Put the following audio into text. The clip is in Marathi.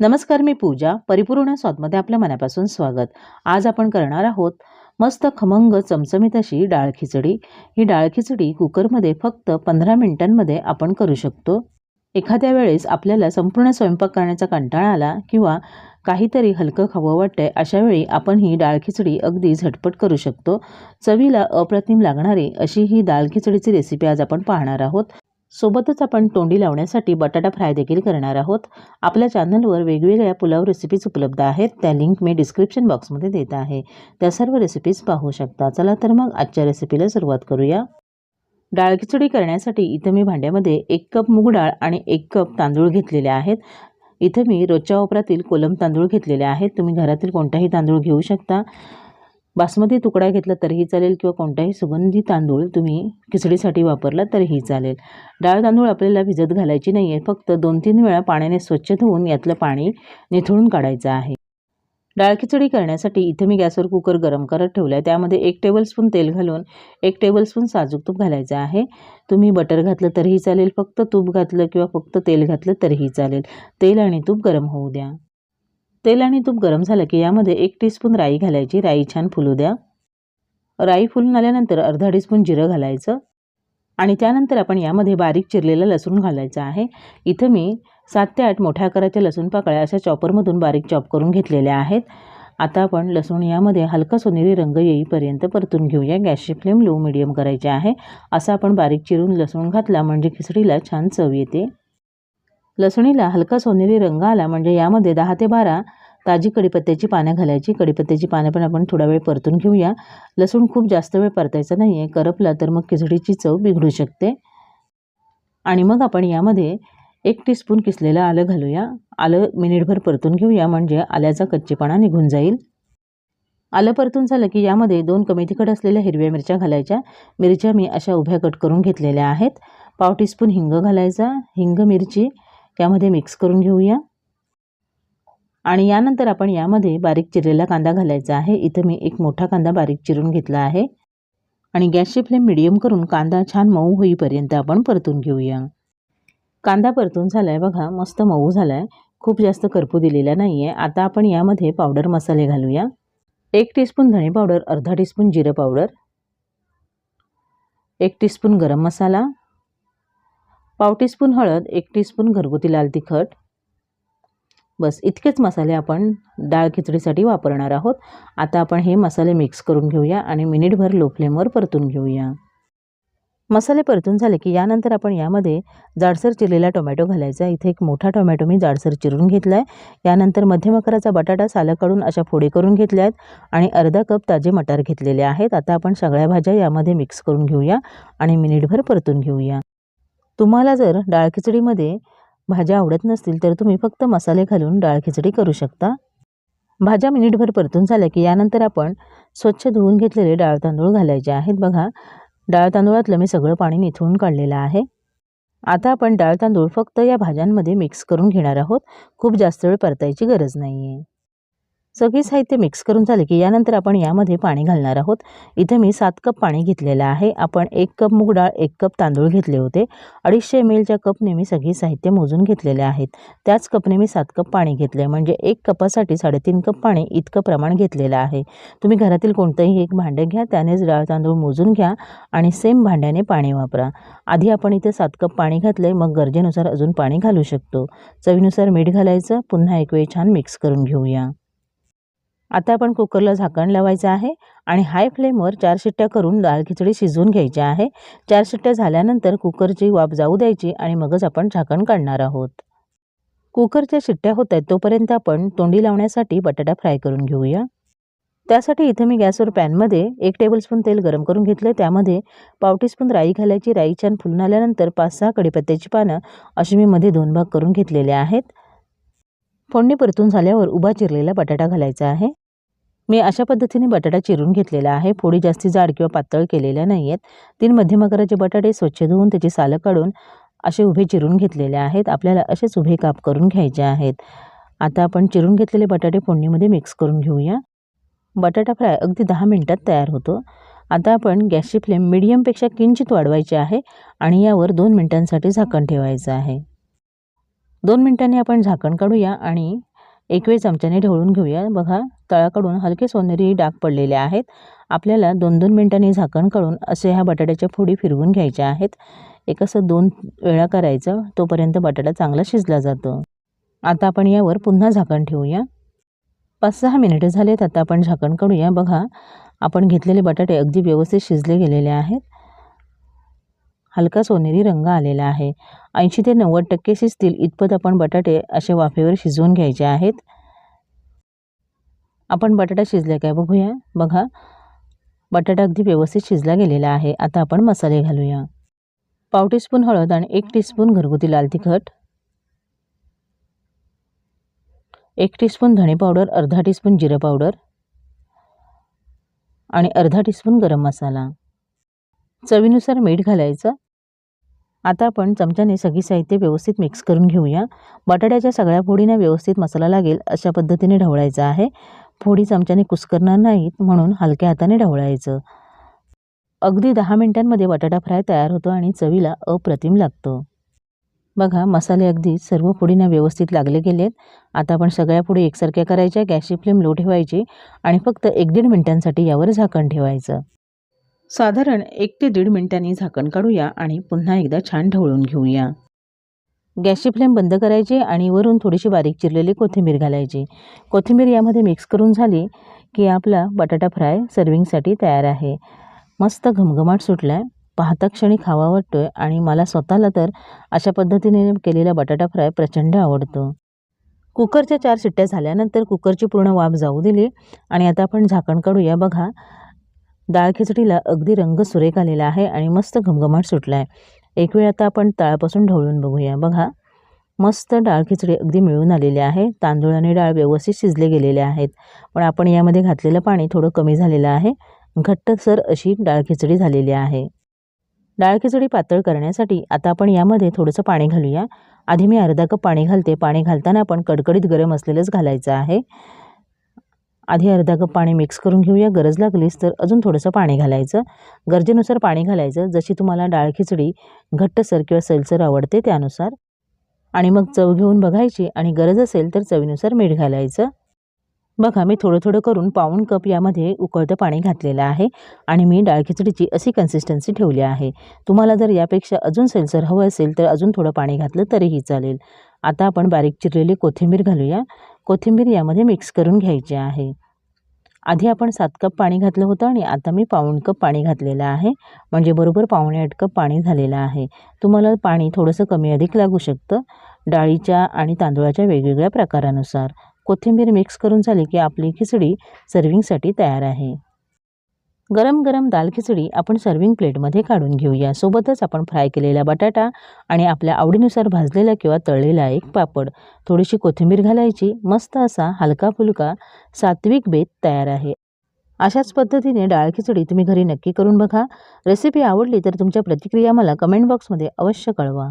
नमस्कार मी पूजा परिपूर्ण स्वादमध्ये आपल्या मनापासून स्वागत. आज आपण करणार आहोत मस्त खमंग चमचमीत अशी डाळ खिचडी. ही डाळ खिचडी कुकरमध्ये फक्त पंधरा मिनिटांमध्ये आपण करू शकतो. एखाद्या वेळेस आपल्याला संपूर्ण स्वयंपाक करण्याचा कंटाळा आला किंवा काहीतरी हलकं खावं वाटतंय अशावेळी आपण ही डाळ खिचडी अगदी झटपट करू शकतो. चवीला अप्रतिम लागणारी अशी ही डाळ खिचडीची रेसिपी आज आपण पाहणार आहोत. सोबतच आपण तोंडी लावण्यासाठी बटाटा फ्राय देखील करणार आहोत. आपल्या चॅनलवर वेगवेगळ्या पुलाव रेसिपीज उपलब्ध आहेत. त्या लिंक मी डिस्क्रिप्शन बॉक्समध्ये देत आहे. त्या सर्व रेसिपीज पाहू शकता. चला तर मग आजच्या रेसिपीला सुरुवात करूया. डाळ खिचडी करण्यासाठी इथं मी भांड्यामध्ये एक कप मूग डाळ आणि एक कप तांदूळ घेतलेले आहेत. इथं मी रोजच्या वापरातील कोलम तांदूळ घेतलेले आहेत. तुम्ही घरातील कोणताही तांदूळ घेऊ शकता. बासमती तुकडा घेतला तरीही चालेल किंवा कोणताही सुगंधी तांदूळ तुम्ही खिचडीसाठी वापरला तरीही चालेल. डाळ तांदूळ आपल्याला भिजत घालायची नाही आहे फक्त दोन तीन वेळा पाण्याने स्वच्छ धुवून यातलं पाणी निथळून काढायचं आहे. डाळ खिचडी करण्यासाठी इथे मी गॅसवर कुकर गरम करत ठेवला आहे त्यामध्ये एक टेबलस्पून तेल घालून एक टेबलस्पून साजूक तूप घालायचं आहे. तुम्ही बटर घातलं तरीही चालेल फक्त तूप घातलं किंवा फक्त तेल घातलं तरीही चालेल. तेल आणि तूप गरम होऊ द्या. तेल आणि तूप गरम झालं की यामध्ये एक टीस्पून राई घालायची. राई छान फुलू द्या. राई फुलून आल्यानंतर अर्धा टीस्पून जिरं घालायचं. आणि त्यानंतर आपण यामध्ये बारीक चिरलेलं लसूण घालायचं आहे. इथं मी सात ते आठ मोठ्या आकाराच्या लसूण पाकळ्या अशा चॉपरमधून बारीक चॉप करून घेतलेल्या आहेत. आता आपण लसूण यामध्ये हलका सोनेरी रंग येईपर्यंत परतून घेऊया. गॅसची फ्लेम लो मिडियम करायची आहे. असं आपण बारीक चिरून लसूण घातला म्हणजे खिचडीला छान चव येते. लसणीला हलका सोनेरी रंग आला म्हणजे यामध्ये दहा ते बारा ताजी कडीपत्त्याची पानं घालायची. कडीपत्त्याची पानं पण आपण थोडा वेळ परतून घेऊया. लसूण खूप जास्त वेळ परतायचा नाही आहे करपला तर मग खिचडीची चव बिघडू शकते. आणि मग आपण यामध्ये एक टीस्पून किसलेलं आलं घालूया. आलं मिनिटभर परतून घेऊया म्हणजे आल्याचा कच्चेपणा निघून जाईल. आलं परतून झालं की यामध्ये दोन कमी तिखट असलेल्या हिरव्या मिरच्या घालायच्या. मिरच्या मी अशा उभ्या कट करून घेतलेल्या आहेत. पाव टीस्पून हिंग घालायचा. हिंग मिरची त्यामध्ये मिक्स करून घेऊया. आणि यानंतर आपण यामध्ये बारीक चिरलेला कांदा घालायचा आहे. इथं मी एक मोठा कांदा बारीक चिरून घेतला आहे. आणि गॅसची फ्लेम मिडियम करून कांदा छान मऊ होईपर्यंत आपण परतून घेऊया. कांदा परतून झाला आहे बघा मस्त मऊ झाला आहे खूप जास्त करपू दिलेला नाही आहे आता आपण यामध्ये पावडर मसाले घालूया. एक टीस्पून धणे पावडर अर्धा टीस्पून जिरं पावडर एक टीस्पून गरम मसाला पाव टीस्पून हळद एक टीस्पून घरगुती लाल तिखट. बस इतकेच मसाले आपण डाळ खिचडीसाठी वापरणार आहोत. आता आपण हे मसाले मिक्स करून घेऊया आणि मिनिटभर लो फ्लेमवर परतून घेऊया. मसाले परतून झाले की यानंतर आपण यामध्ये जाडसर चिरलेला टोमॅटो घालायचा. इथे एक मोठा टोमॅटो मी जाडसर चिरून घेतला आहे यानंतर मध्यम आकाराचा बटाटा सालं काढून अशा फोडी करून घेतल्या आहेत आणि अर्धा कप ताजे मटार घेतलेले आहेत. आता आपण सगळ्या भाज्या यामध्ये मिक्स करून घेऊया आणि मिनिटभर परतून घेऊया. तुम्हाला जर डाळ खिचडीमध्ये भाज्या आवडत नसतील तर तुम्ही फक्त मसाले घालून डाळ खिचडी करू शकता. भाज्या मिनिटभर परतून झाल्या की यानंतर आपण स्वच्छ धुवून घेतलेले डाळ तांदूळ घालायचे आहेत. बघा डाळ तांदूळातलं मी सगळं पाणी निथळून काढलेलं आहे. आता आपण डाळ तांदूळ फक्त या भाज्यांमध्ये मिक्स करून घेणार आहोत. खूप जास्त वेळ परतायची गरज नाही आहे सगळी साहित्य मिक्स करून झाले की यानंतर आपण यामध्ये पाणी घालणार आहोत. इथे मी सात कप पाणी घेतलेलं आहे. आपण एक कप मूग डाळ एक कप तांदूळ घेतले होते. अडीचशे एम एलच्या कपने मी सगळी साहित्य मोजून घेतलेले आहेत. त्याच कपने मी सात कप पाणी घेतले म्हणजे एक कपासाठी साडेतीन कप पाणी इतकं प्रमाण घेतलेलं आहे. तुम्ही घरातील कोणतंही एक भांडं घ्या त्यानेच डाळ तांदूळ मोजून घ्या आणि सेम भांड्याने पाणी वापरा. आधी आपण इथे सात कप पाणी घातले मग गरजेनुसार अजून पाणी घालू शकतो. चवीनुसार मीठ घालायचं. पुन्हा एक वेळ छान मिक्स करून घेऊया. आता आपण कुकरला झाकण लावायचं आहे आणि हाय फ्लेमवर चार शिट्ट्या करून डाळ खिचडी शिजवून घ्यायची आहे. चार शिट्ट्या झाल्यानंतर कुकरची वाफ जाऊ द्यायची आणि मगच आपण झाकण काढणार आहोत. कुकरच्या शिट्ट्या होत आहेत तोपर्यंत आपण तोंडी लावण्यासाठी बटाटा फ्राय करून घेऊया. त्यासाठी इथं मी गॅसवर पॅनमध्ये एक टेबलस्पून तेल गरम करून घेतलं त्यामध्ये पाव टीस्पून राई घालायची. राई छान फुलून आल्यानंतर पाच सहा कडीपत्त्याची पानं अशी मी मध्ये दोन भाग करून घेतलेले आहेत. फोडणी परतून झाल्यावर उभा चिरलेला बटाटा घालायचा आहे. मी अशा पद्धतीने बटाटा चिरून घेतलेला आहे. फोडी जास्ती जाड किंवा पातळ केलेल्या नाही आहेत तीन मध्यम आकाराचे बटाटे स्वच्छ धुवून त्याची सालं काढून असे उभे चिरून घेतलेले आहेत. आपल्याला असेच उभे काप करून घ्यायचे आहेत. आता आपण चिरून घेतलेले बटाटे फोडणीमध्ये मिक्स करून घेऊया. बटाटा फ्राय अगदी दहा मिनटात तयार होतो. आता आपण गॅसची फ्लेम मिडियमपेक्षा किंचित वाढवायची आहे आणि यावर दोन मिनटांसाठी झाकण ठेवायचं आहे. दोन मिनटांनी आपण झाकण काढूया आणि एक वेळ चमच्याने ढवळून घेऊया. बघा तळाकडून हलके सोनेरी डाग पडलेले आहेत. आपल्याला दोन दोन मिनटांनी झाकण काढून असे ह्या बटाट्याच्या फोडी फिरवून घ्यायच्या आहेत. एक असं दोन वेळा करायचं तोपर्यंत बटाटा चांगला शिजला जातो. आता आपण यावर पुन्हा झाकण ठेवूया. पाच सहा मिनिटं झालेत आता आपण झाकण काढूया. बघा आपण घेतलेले बटाटे अगदी व्यवस्थित शिजले गेलेले आहेत. हलका सोनेरी रंग आलेला आहे. ऐंशी ते नव्वद टक्के शिजतील. इतपत आपण बटाटे असे वाफेवर शिजवून घ्यायचे आहेत. आपण बटाटा शिजले काय बघूया. बघा बटाटा अगदी व्यवस्थित शिजला गेलेला आहे. आता आपण मसाले घालूया. पाव टीस्पून हळद आणि एक टीस्पून घरगुती लाल तिखट. एक टीस्पून धणे पावडर अर्धा टीस्पून जिरं पावडर आणि अर्धा टीस्पून गरम मसाला. चवीनुसार मीठ घालायचं. आता आपण चमच्याने सगळी साहित्य व्यवस्थित मिक्स करून घेऊया. बटाट्याच्या सगळ्या फोडींना व्यवस्थित मसाला लागेल अशा पद्धतीने ढवळायचा आहे. फोडी चमच्याने कुस्करणार नाहीत म्हणून हलक्या हाताने ढवळायचं. अगदी दहा मिनिटांमध्ये बटाटा फ्राय तयार होतो आणि चवीला अप्रतिम लागतो. बघा मसाले अगदी सर्व फोडींना व्यवस्थित लागले गेलेत. आता आपण सगळ्या फोडी एकसारख्या करायच्या गॅसची फ्लेम लो ठेवायची आणि फक्त एक दीड मिनिटांसाठी यावर झाकण ठेवायचं. साधारण एक ते दीड मिनिटांनी झाकण काढूया आणि पुन्हा एकदा छान ढवळून घेऊया. गॅसची फ्लेम बंद करायची आणि वरून थोडीशी बारीक चिरलेली कोथिंबीर घालायची. कोथिंबीर यामध्ये मिक्स करून झाली की आपला बटाटा फ्राय सर्विंगसाठी तयार आहे. मस्त घमघमाट सुटला आहे पाहता क्षणी खावा वाटतो आहे आणि मला स्वतःला तर अशा पद्धतीने केलेला बटाटा फ्राय प्रचंड आवडतो. कुकरच्या चार शिट्ट्या झाल्यानंतर कुकरची पूर्ण वाफ जाऊ दिली आणि आता आपण झाकण काढूया. बघा डाळ खिचडीला अगदी रंग सुरेख आलेला आहे आणि मस्त घमघमाट सुटला आहे एक वेळ आता आपण तळापासून ढवळून बघूया. बघा मस्त डाळ खिचडी अगदी मिळून आलेली आहे. तांदूळ आणि डाळ व्यवस्थित शिजले गेलेले आहेत. पण आपण यामध्ये घातलेलं पाणी थोडं कमी झालेलं आहे. घट्टसर अशी डाळ खिचडी झालेली आहे. डाळ खिचडी पातळ करण्यासाठी आता आपण यामध्ये थोडंसं पाणी घालूया. आधी मी अर्धा कप पाणी घालते. पाणी घालताना आपण कडकडीत गरम असलेलंच घालायचं आहे. आधी अर्धा कप पाणी मिक्स करून घेऊया. गरज लागलीच तर अजून थोडंसं पाणी घालायचं. गरजेनुसार पाणी घालायचं. जशी तुम्हाला डाळ खिचडी घट्टसर किंवा सैलसर आवडते त्यानुसार. आणि मग चव घेऊन बघायची आणि गरज असेल तर चवीनुसार मीठ घालायचं. बघा मी थोडं थोडं करून पाऊण कप यामध्ये उकळतं पाणी घातलेलं आहे आणि मी डाळ खिचडीची अशी कन्सिस्टन्सी ठेवली आहे. तुम्हाला जर यापेक्षा अजून सैलसर हवं असेल तर अजून थोडं पाणी घातलं तरीही चालेल. आता आपण बारीक चिरलेली कोथिंबीर घालूया. कोथिंबीर यामध्ये मिक्स करून घ्यायची आहे. आधी आपण सात कप पाणी घातलं होतं आणि आता मी पाऊण कप पाणी घातलेलं आहे. म्हणजे बरोबर पावणे आठ कप पाणी झालेलं आहे. तुम्हाला पाणी थोडंसं कमी अधिक लागू शकतं. डाळीच्या आणि तांदूळाच्या वेगवेगळ्या प्रकारानुसार. कोथिंबीर मिक्स करून झाली की आपली खिचडी सर्विंगसाठी तयार आहे. गरम गरम दाल खिचडी आपण सर्विंग प्लेटमध्ये काढून घेऊया. सोबतच आपण फ्राय केलेला बटाटा आणि आपल्या आवडीनुसार भाजलेला किंवा तळलेला एक पापड थोडीशी कोथिंबीर घालायची मस्त असा हलका फुलका सात्विक बेत तयार आहे. अशाच पद्धतीने डाळ खिचडी तुम्ही घरी नक्की करून बघा. रेसिपी आवडली तर तुमच्या प्रतिक्रिया मला कमेंट बॉक्समध्ये अवश्य कळवा.